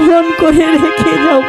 বহন করে রেখে যাব।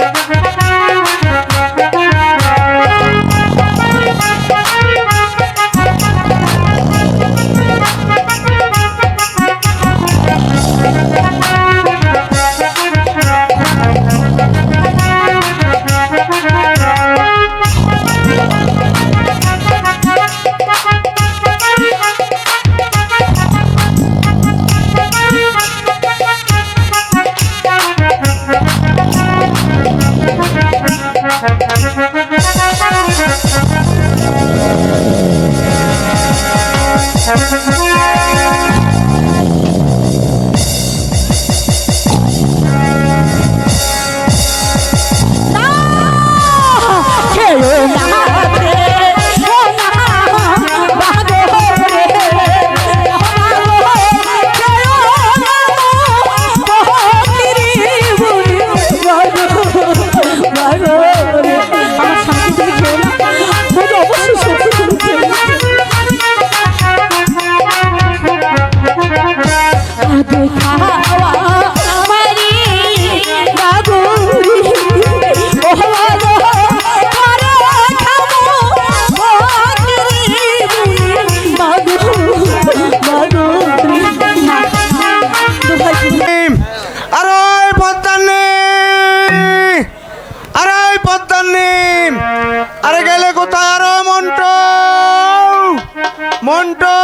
মন্টু।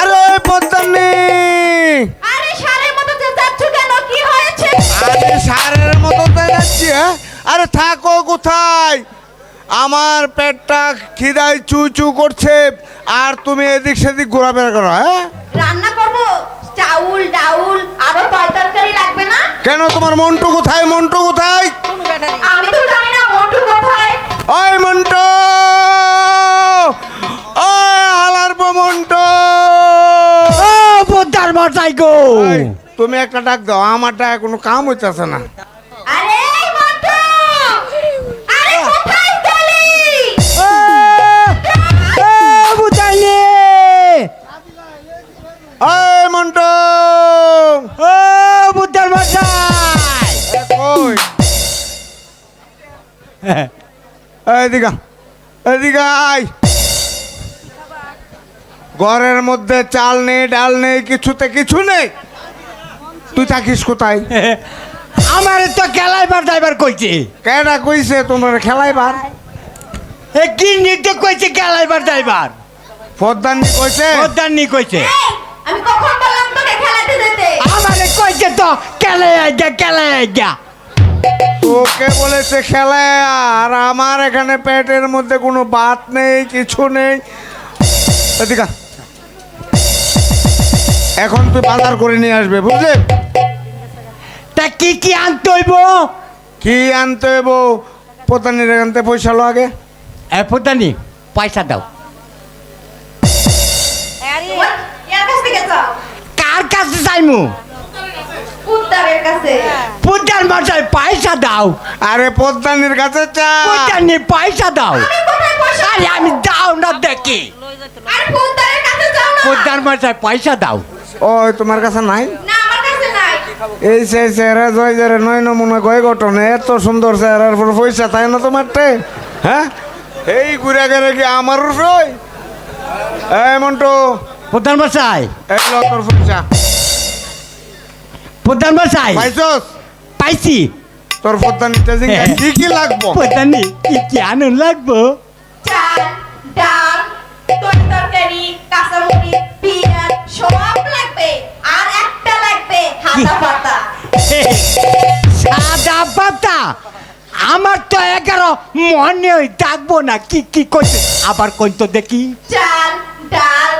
আরে পদ্মানি। আরে সারের মতো চেঁচাচ্ছ কেন? কি হয়েছে? আরে সারের মতো যাচ্ছি হ্যাঁ? আরে থাকো কোথায়? আমার পেটটা খিদায় চু চু করছে আর তুমি এদিক সেদিক ঘোরাফেরা করো হ্যাঁ? রান্না করব? চাউল ডাউল আরও তরকারি লাগবে না? কেন তোমার মন্টু কোথায়? মন্টু কোথায়? আমি তো জানি না মোটু কোথায়। ওই মন্টু। মশাই গো। তুমি একটা ডাক দাও আমারটা কোনো কাম হইতেছে না। আরে মন্টু। আরে ঘরের মধ্যে চাল নেই ডাল নেই কিছুতে কিছু নেই। তুই থাকিস কোথায়? আমার তো খেলাইবার ড্রাইভার কইছে। কেডা কইছে তোমার খেলাইবার? এ কি নিতে কইছে খেলাইবার ড্রাইভার ফদ্দানি কইছে? প্রধাননি কইছে। এই, আমি কখন বললাম তোকে খেলাতে যেতে? আমারে কইছে তো খেলে আইগা খেলে আইগা। তোকে বলেছে খেলায় আর আমার এখানে পেটের মধ্যে কোনো বাত নেই কিছু নেই। এদিকা এখন তুই বাজার করে নিয়ে আসবে বুঝলে? তা কি কি আনতে হইব? কি আনতে হইব? পতানির এখান থেকে পয়সা লো আগে। এ প্রধানি পয়সা দাও। কার কাছে চাইমু? কাছে। মশাই পয়সা দাও। আরে পদ্মানির কাছে চা প্রধানি পয়সা দাও। আমি কোথায় পয়সা আরে আমি দাও না দেখি। আরে উত্তরের কাছে যাও না। প্রধান মশাই পয়সা দাও। ওই তোমার কাছে নাই? না আমার কাছে নাই। এই সে চেহারা জয় যারে নয় নমুনা গয় ঘটনে এত সুন্দর চেহারার পর পয়সা তাই না তোমার হ্যাঁ? এই ঘুরে গেলে কি আমার রই এই মন্টু। প্রধান মশাই। এই লো তোর পয়সা। প্রধান মশাই। পাইছস? পাইছি। তোর পদ্মানিটা জিঙ্গা। কি কি লাগবো? প্রধানি কি কি আনন্দ লাগবো? চাল ডাল তরকারি কাঁচামরিচ পেঁয়াজ সব লাগবে আর একটা লাগবে হাতা পাতা। সাদা পাতা? আমার তো এগারো মনে থাকব না কি কি করছে? আবার কোন তো দেখি। চাল ডাল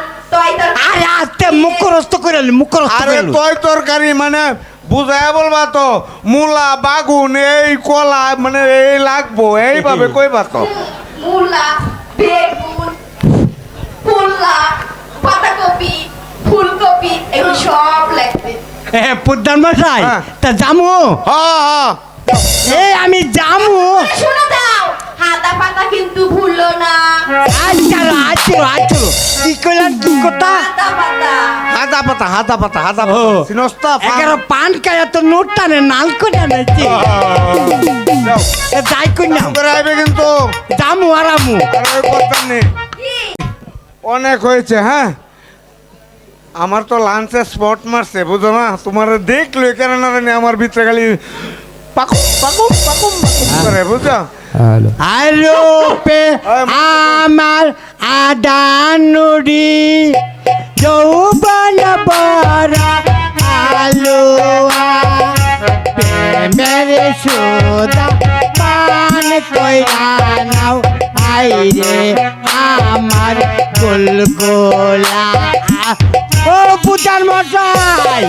আরে আস্তে মুখরস্ত করে নি, মুখরস্ত আরে করে তয় তরকারি মানে বুঝায় বলবা তো মূলা বাগুন এই কলা মানে এই লাগবো এইভাবে কইবা তো? মূলা বেগুন পাতাকপি ফুলকপি এগুলো সব লাগবে। এ প্রধান মশাই হ্যাঁ। তা জামু? হ্যাঁ হ্যাঁ এই আমি জামু। শুনে দাও হাতা পাতা কিন্তু ভুললো না। আচ্ছা আচ্ছা আচ্ছা কি কি কথা? হাতা পাতা। হাতা পাতা হাতা পাতা হাতা পাতা সিনস্তা পান। তো নোট টানে নাল করে আনাইছি যাই কই না আইবে কিন্তু। জামু আরামু। আর ওই কথা নেই অনেক হয়েছে হ্যাঁ? আমার তো লাঞ্চে স্পট মারছে বুঝো না? তোমার দেখল কেন না আমার ভিতরে খালি পাকুম পাকুম পাকুম পাকুম করে বুঝছ আলো পে ওই আমার আদানুরি যৌবন বরা আলো মেরে সুদা পান কইরা নাও আইরে আমার গুলগুলা। ও পুতার মশাই।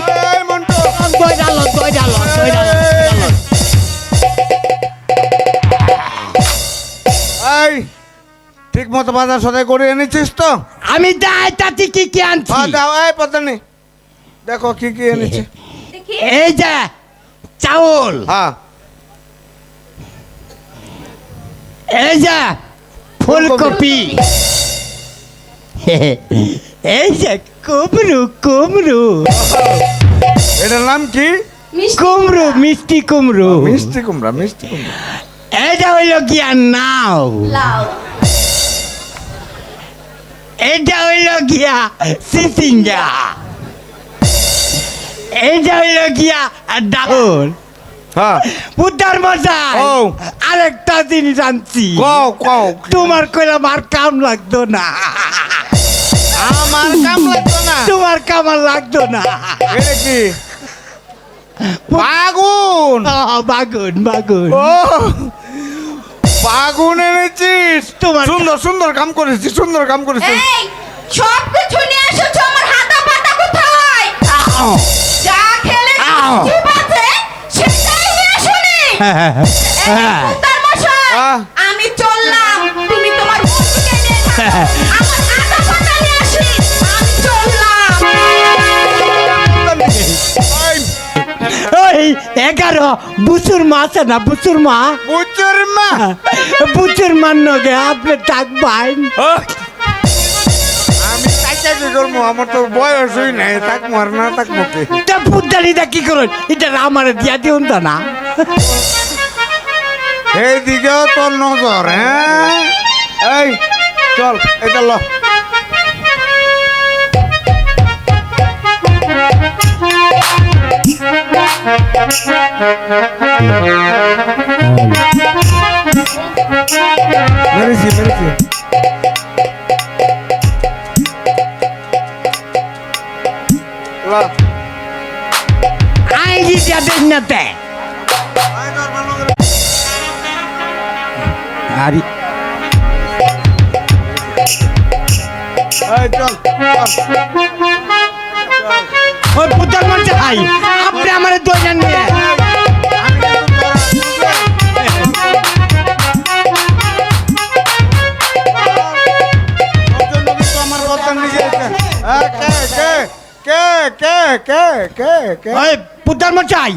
এই ঠিক মতো বাজার সদাই করে এনেছিস তো? আমি দায় তাতে কি কি আনছি? হ্যাঁ দাও এই পতানি দেখো কি কি এনেছে। এই যে চাউল। হ্যাঁ। এই যে ফুলকপি। এই যে কুমড়ু কুমড়ু। এটার নাম কি? মিষ্টি কুমড়ু মিষ্টি কুমড়ু। মিষ্টি কুমড়া মিষ্টি কুমড়া। এটা হইল গিয়া নাও। লাউ। এটা হইল গিয়া সিসিঙ্গা। এটা হইল গিয়া ডাউল হ্যাঁ। মশাই ও। আরেকটা জিনিস আনছি। তোমার কইলাম আর কাম লাগতো না। আমার কাম লাগতো না। তোমার কামার লাগতো না। এটা কি? বাগুন। বাগুন বাগুন। ও বাগুন এনেছিস? তোমার- সুন্দর সুন্দর কাম করেছিস সুন্দর কাম করেছিস। সব কিছু নিয়ে এসেছ আমার হাতা পাতা কোথায়? আহ, যা খেলে আও। আছে সেটাই নিয়ে আসুনি। হ্যাঁ। মশাই আহ। আমি চললাম তুমি তোমার বন্ধুকে নিয়ে এই এগারো বুচুর মা আছে না বুচুর মা বুঝছর মা বুচুর মান নগে আপনি থাকবেন! আমি তাকে কি করব আমার তো বয়স হই নাই তাক মার না তাক মুখে। তা পুদ্দালিটা কি করুন? এটা আমার দিয়া দিউন তো না। তোর নজর হ্যাঁ? এই চল এটা ল। মেরেছি মেরেছি দিয়া দেন না তে আরে এই চল চল ওই পুত্তর মান চাই আপনি আমার নিয়ে জন্য কিন্তু আমার কথা নিজে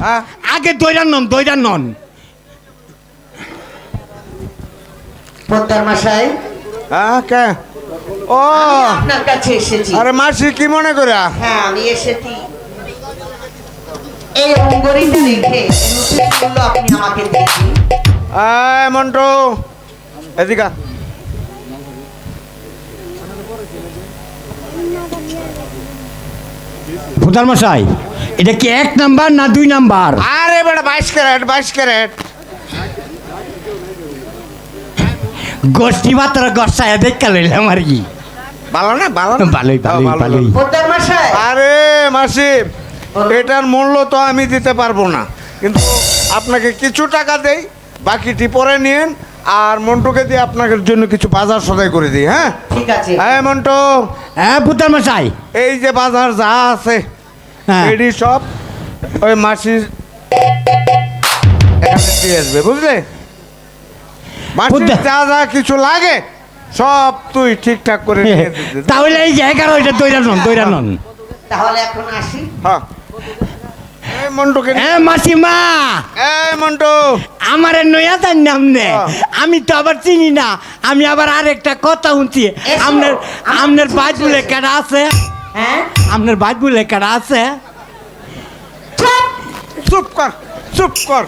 হ্যাঁ। আগে দইরান নন দইরান নন। পদ্মার মাসায় হ্যাঁ কে? ও! আপনার কাছে এসেছি। আরে মাসি কি মনে করে? হ্যাঁ আমি এসেছি। এই অঙ্গরিটা রেখে করল আপনি আমাকে দিয়েছি এই মন্টু এদিকে। মশাই এটা কি এক নাম্বার না দুই নাম্বার? আরে বেটা বাইশ ক্যারেট বাইশ ক্যারেট। গোষ্ঠী মাত্র গসায় দেখা লইলাম আর কি। ভালো না? ভালো ভালোই হ্যাঁ, ভালোই ভালোই। আরে মাসি এটার মূল্য তো আমি দিতে পারব না। কিন্তু আপনাকে কিছু টাকা দেই বাকিটি পরে নিন আর মন্টুকে দিয়ে আপনাদের জন্য কিছু বাজার সদাই করে দিই হ্যাঁ? ঠিক আছে। হ্যাঁ মন্টু। হ্যাঁ পুত্তর মশাই। এই যে বাজার যা আছে হ্যাঁ। এডি সব ওই মাসির এখানে দিয়ে আসবে বুঝলে? মাসির যা যা কিছু লাগে সব তুই ঠিকঠাক করে দিয়ে তাহলে এই এগারো এটা দইরান নন দইরান নন। তাহলে এখন আসি। হ্যাঁ। এই মন্টুকে নিয়ে- হ্যাঁ মাসিমা! এই মন্টু। আমার নয়া তার নাম নে। আমি তো আবার চিনি না। আমি আবার আরেকটা কথা শুনছি। আপনার আপনার বাজ বলে আছে। কেডা আছে? হ্যাঁ? আপনার বাজ বলে কেডা আছে? চুপ কর। চুপ কর।